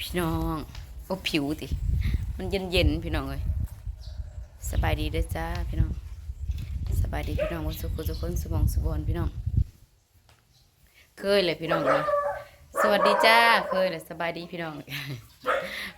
พี่น้องโอ้ผิวติมันเย็นเย็นพี่น้องเลยสบายดีด้อจ้าพี่น้อง สบายดีพี่น้องวันสุขทุกคนสมองสุบอนพี่น้อง เคยเลยพี่น้องเลยสวัสดีจ้าเคยเลยสบายดีพี่น้อง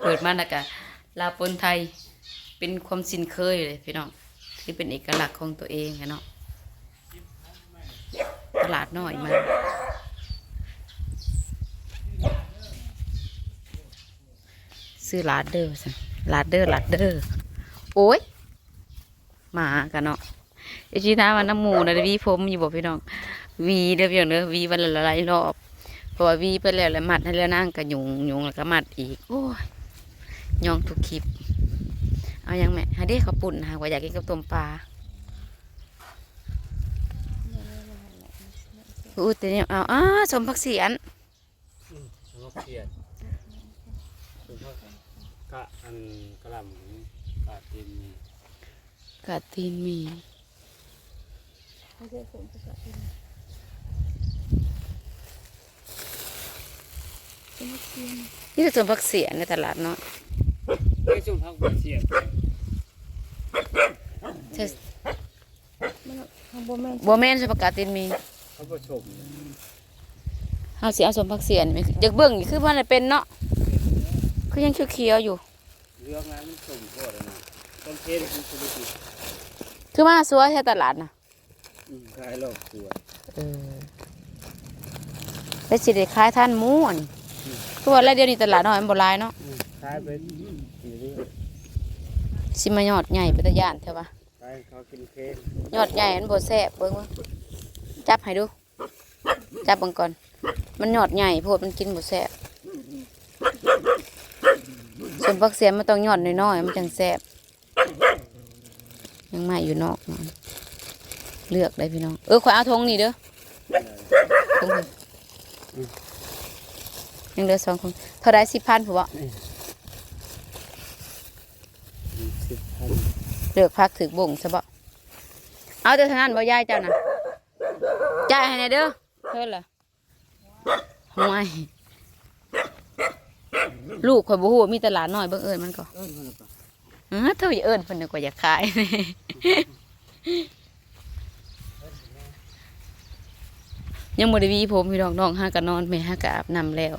เปิดมาแล้วก็ลาปนไทยเป็นความสินเคยเลยพี่น้องที่เป็นเอกลักษณ์ของตัวเองอะเนาะตลาดน้อยมา ซื้อลาดเดอร์สิลาดเดอร์ลาดเดอร์โอ้ยหมากันเนาะไอชีท้ามันน้ำหมูนะวีผมอยู่บอกพี่น้อง วีเด้อพี่น้องเด้อวีวันละหลายรอบเพราะว่าวีไปแล้วแล้วมัดให้แล้วนั่งกับยุงยุงแล้วก็มัดอีก โอ้ยยองทุกคลิป เอายังแม่ฮะเด้เขาวปุ่นหากว่าอยากกินกับต้มปลาอู้แต่เนี่ยเอาอ้าสมพักเสียนงบเขียดคือพว กกะอันกระหลำกะตินกาตีนหมีนี่คือสวนผักเสียในตลาดเนาะไม่ช่วงพักบ่เสียดใช่มันบ่แม่นบัวแม่นใช่ปากกาตีนหมีเขาประชมเฮาสิเอาสวนผักเสียนไหมอยากเบิ่งนี่คือมันเป็นเนาะ คือยังเขียวๆอยู่ เรื่องงานมันชมโคตรนะต้นเทศมันสุดที่คือมาสวยแค่ตลาดนะขายรอบตัวเออแล้วสิได้ขายท่านหมูอันนี้คือว่าแล้วเดี๋ยวนี้ตลาดน้อยมันบ่หลายเนาะขายเป็นอยู่นี่สิมายอดใหญ่เป็นตะย่านเถอะวะขายเขากินเค้กยอดใหญ่มันบ่แซ่บเบิ่งว่าจับให้ดู จับเบิ่งก่อน มันยอดใหญ่โพดมันกินบ่แซ่บ ส่วนผักเสียมันต้องยอดน้อยๆมันจังแซ่บยังมาอยู่นอกมันเลือกได้พี่น้อง เออขอยเอาธงนี่เด้อธงยังเหลือสองคนเท่าไรสิบพันผัวเลือกพักถึกบ่งซะบ่เอาแต่ท่านั้นบ่ยายเจ้านะจ่ายให้หนเด้อเพิ่นล่ะห่วย ลูกข่อยบ่ฮู้มีตลาดน้อยเบิ่งเอิ้นมันก็เอิ้นเออเธออย่าเอิ้นเพิ่นนึกว่าอยากขายยังบ่ได้วีผมพี่น้องน้องหาก็นอนแม่หาก็อาบน้ำแล้ว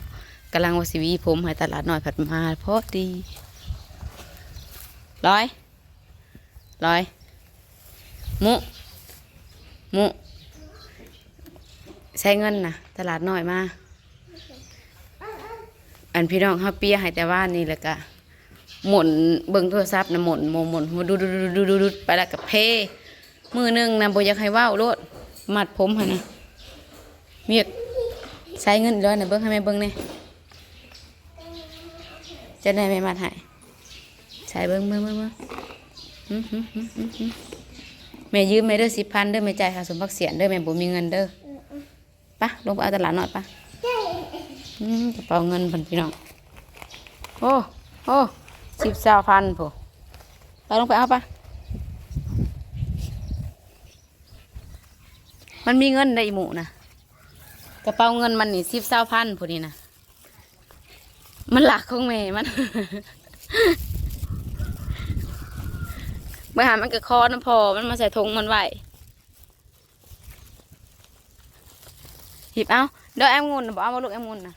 กำลังว่าสิวีผมให้ตลาดน้อยผัดมาพอดีร้อยร้อยมุมุใช้เงินนะตลาดน้อยมา อันพี่น้องเฮาเปียให้แต่ว่านี่แหละก็หมุนเบิ่งโทรศัพท์นะหมุนหมุนหมุนดูดูดูดูดูดูไปล้วก็เพ มือหนึงนะบ่อยากให้ว้าวโลดมัดผมให้นะเมียกใช้เงินด้วยนะเบิ้งให้แม่เบิ้งเนี่ยจะได้ไม่มาถ่ายใช้เบิ้งเบิ้งเบิ้งเบิ้งแม่ยืมแม่เด้อสิพันเด้อแม่จ่ายค่าสมพักเสียนเด้อแม่บ่มีเงินเด้อปะลงไปเอาตลาดหน่อยปะ กระเป๋าเงินพันพี่น้อง โอ้ โอ้สิบสาพันผู้ไปลงไปเอาปะมันมีเงินได้อีหมูนะกระเป๋าเงินมันนี่สิบเศร้าพันพอดีนะมันหลักของแม่มันเมื่อหามันก็คอน้ำพอมันมาใส่ถุงมันไหวหยิบเอาเดี๋ยวแอมงุนบอกเอามาลูกแอมงุนนะ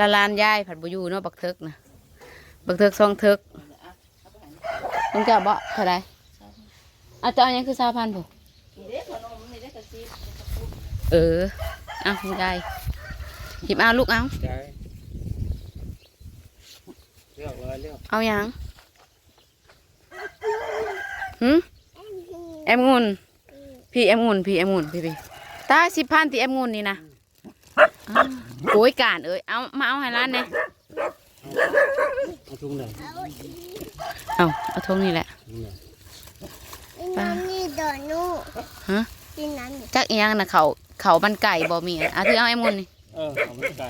ละลานยายผัดบุยูเนาะบักเทิกนะบักเทิกซองเทิกต้องเจ้าบ่เท่าไรอาจจะเอาอย่างคือสาวพันธุ์ผู้เออเอาคุณยายหยิบเอาลูกเอาใจเลือกเลยเลือกเอาอย่างหืมแอมงุนพี่แอมงุนพี่แอมงุนพี่พี่ตาสิบพันที่แอมงุนนี่นะอ้าว โอ้ยการเอ้ยเอามาเอาให้ร้านเนี่ยเอาทุ่งไหนเอาเอาทงนี่แหละทุ่งไหนน้ำนี่ดอนูฮะกินน้ำนี่จักอีหยังนะเขาเขาบันไก่บ่มีอะอะที่เอาแอมงุนนี่เออเอามันไก่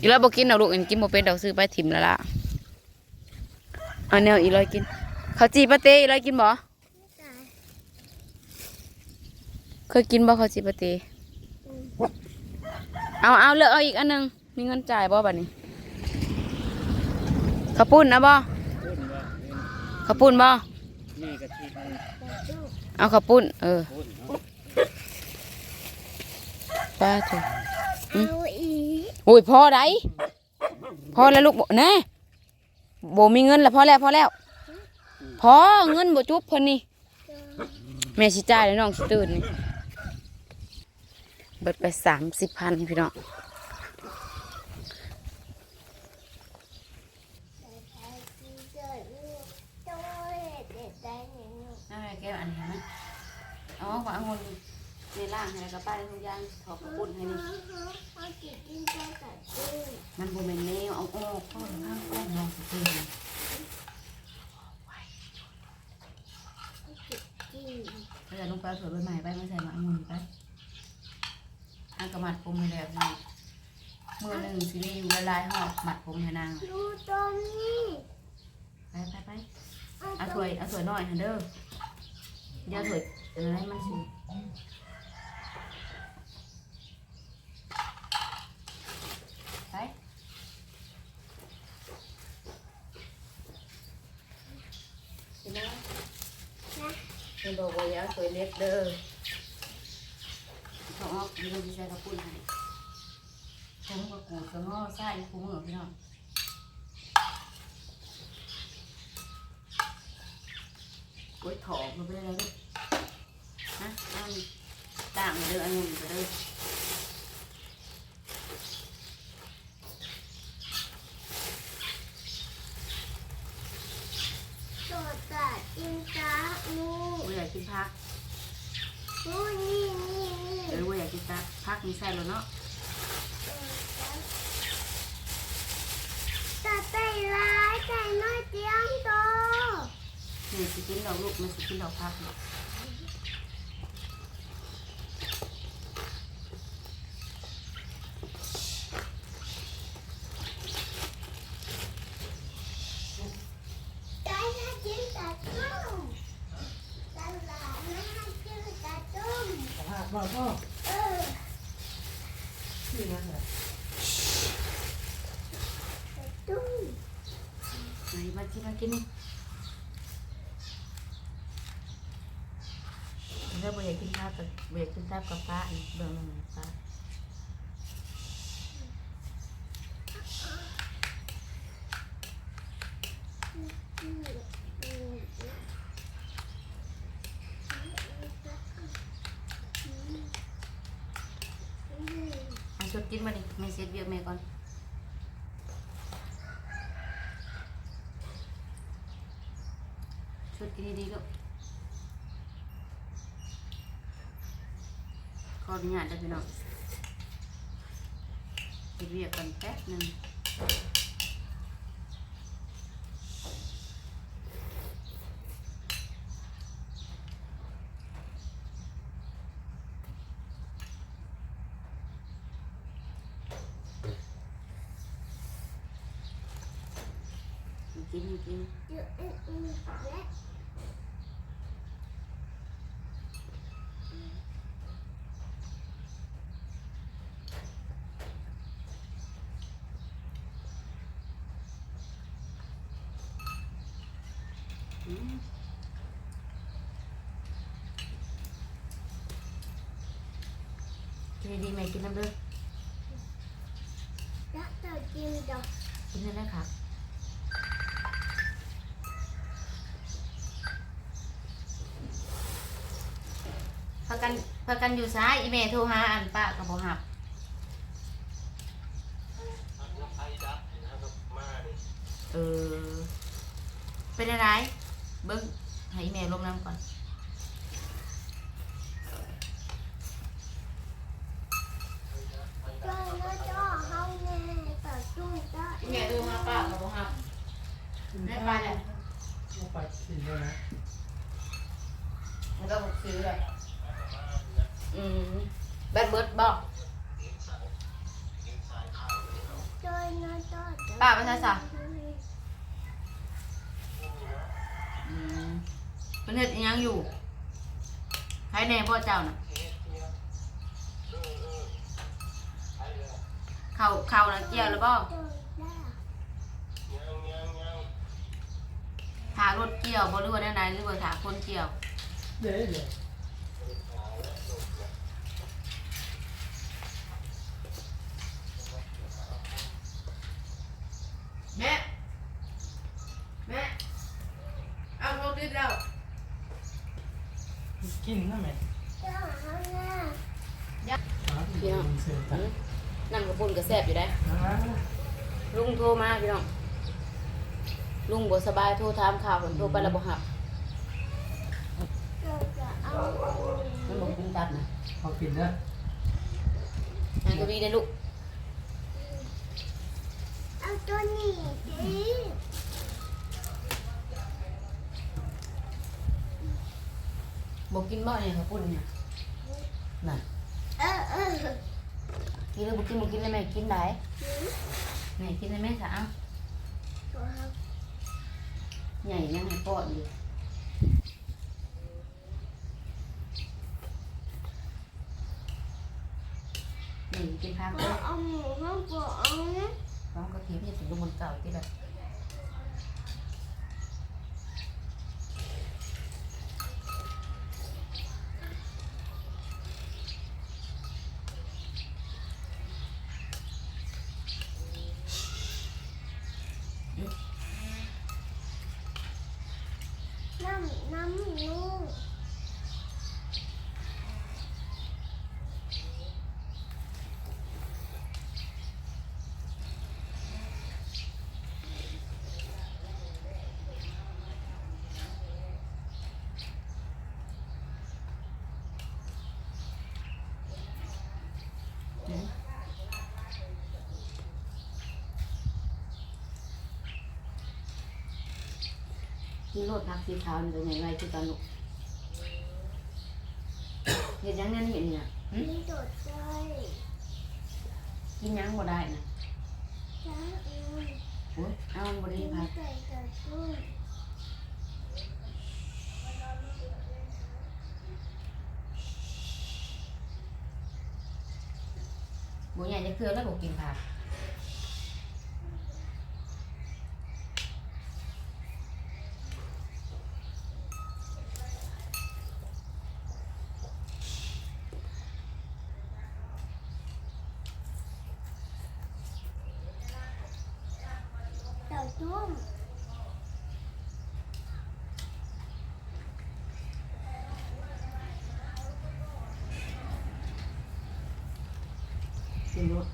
อีร้อยบอกกินดอกลูกอันกินบ่เป็นดอกซื้อไปถิ่มแล้วล่ะเอาแนวอีร้อยกินข้าวจีปาเต้อีร้อยกินบ่เคยกินบ่ข้าวจีปาเต้ เอาเอาเลือกเอาอีกอันหนึง มีเงินจ่ายบ่บัดนี้ข้าวปุ้นนะบ่พูดว่าข้าวปุ้นบ่นี่กะทิมันเอาข้าวปุ้น เออพูดเนาะป้าถูกเอาอีกโอ้ยพอได้พอแล้วลูกบ่แน่บ่มีเงินแล้วพอแล้วพอแล้วพอเงินบ่จุบเพิ่นนี่แม่สิจ่ายแล้วน้องสิตื่นนี่เบิดไปสามสิบพันพี่น้องเกิดลูกโตเด็ดได้เนี่ยลูกแก้วอันนี้นะเอาขององุ่นในล่างให้แล้วก็ป้าในทุกอย่างถอดกระปุ้นให้นี่เขาจินบตื้นมันบ่แม่นแนวเอาออกข้างข้างข้างน้องสิตื่นกินถ้าจะลงไปเอาถั่วใบใหม่ไปมาใส่หมาองุ่นไป มัดผมให้แล้วนี่มือหนึ่งสิมีอยู่ละลายหอบหมัดผมให้นางดูตรงนี้ไปไปไปเอาถ้วยเอาถ้วยน้อยหันเด้ออย่าถ้วยเออให้มันสิไปเห็นไหมเห็นบอกว่าอย่าเอาถ้วยเล็กเด้อ เขาเอาดีมันจะใส่กระปุ้นให้ผมกับกูกับง้อใส่คุ้มเหรอพี่น้องกล้วยถอกมันเป็นอะไรลูกฮะเอานี่ต่างมาเด้ออันนี้ไปเด้อ โตตัดกินจ้านู กูอยากกินพัก นูนี่นี่นี่ เออกูอยากกินพั กพักมีใส่แล้วเนาะตัดใจร้ายใจน้อยเตียงโตนี่สิกินดอกลูกมันสิกินดอกพักเนี่ยใจน่ากินตัดต้มตลาดน่ากินตัดต้ม มาพ่อ เออ ที่นั่นแหละตัดต้ยไหนมากินมากินนี่ถ้ากูอยากกินพักกับกูอยกกินทับกับป้าอีกเบิ่งหน่อยป้าเอาชุ ดกินมาดิไม่เสร็จเบียกแม่ก่อนชุดกินดีๆลูกขออนุญาตได้พี่น้องเสร็จเบียกกันแป๊บหนึ่ง กินกินเดี๋ยวอืมอืมและอืมกินดีๆแม่กินน้ำเด้อและต่อกินดอกกินได้แล้วครับพากัน พากันอยู่ซ้ายอีเมโทรหาอันป้ากับบ่หับเออเป็นอะไรเบิ้งให้อีเมลลงน้ำก่อนจ้าน้อยจ้าเฮาแน่ต่อจุ้งจ้าอีเมลโทรหาป้ากับบ่หับได้ไปเลยเอาไปกินเลยนะมันก็บอกซื้อเลย อืมแบดเบิร์ดบอกจ้าน้อยจ้าป้าไปใช่สะอืมเป็นเห็ดอิหยังอยู่ใครแน่พ่อเจ้าน่ะข้าวข้าวนะเกี่ยวแล้วบ่เจอแล้วถารถเกี่ยวบ่หรือว่าแนวใดหรือว่าถาคนเกี่ยว เด้เด้แม่แม่เอารถดิแล้ว กินนะแม่นี่ยพี่น้องเสียตังกระปุ่นก็แซบอยู่ได้ ลุงโทรมาพี่น้อง ลุงบ่สบายโทรถามข่าวผมโทรไปแล้วบ่รับมันบ่กินตัดนะเขากินเด้อนางกวีได้ลูก บ่กินบ่เนี่ยกระปุ่นเนี่ยน่ะเออเออกินแล้วบ่กินบ่กินได้ไหมกินได้หืมไหนกินได้ไหมสาวตัวเขาใหญ่ยังให้ป้อนอยู่นี่กินข้าวก็เด้อเอาหมูข้างบนน้องก็เทียบจะถึงลูกมันเก่าที่แบบ嗯น้ำน้ำนู กินโรดพักสีขาวนี่เป็นยังไงคือตอนลูกเห็นยังนั่นเห็นเนี่ยหึมีโดดใจกินยังบ่ได้นะจ้าเอ็มโอ้ยเอามันบ่ได้มีพักใส่กระตุ้นบ่ใหญ่จะเคือแล้วบ่กินผัก กระตุ้น กินรส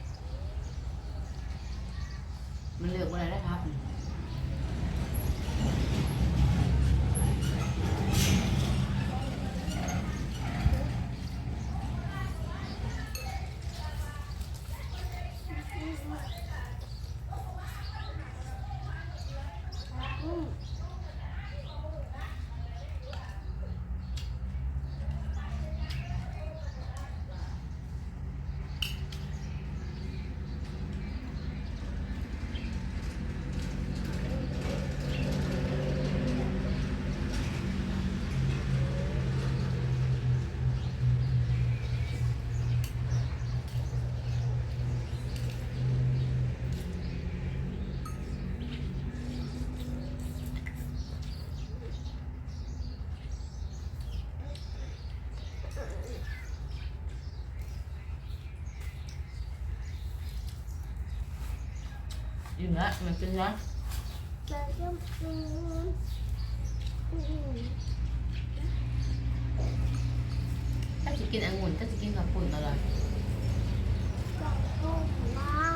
มันเลือกบ่ได้ได้ครับ กระตุ้น อยู่นะมันเป็นนะถ้าจะกินองุ่นก็จะกินกับปุ่นอะไรกร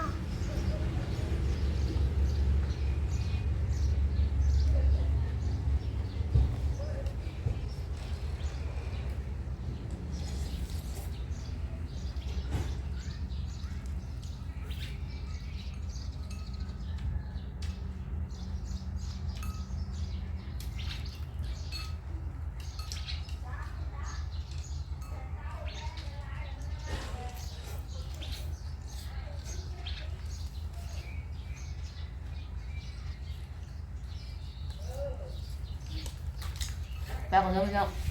ะตุ้นมา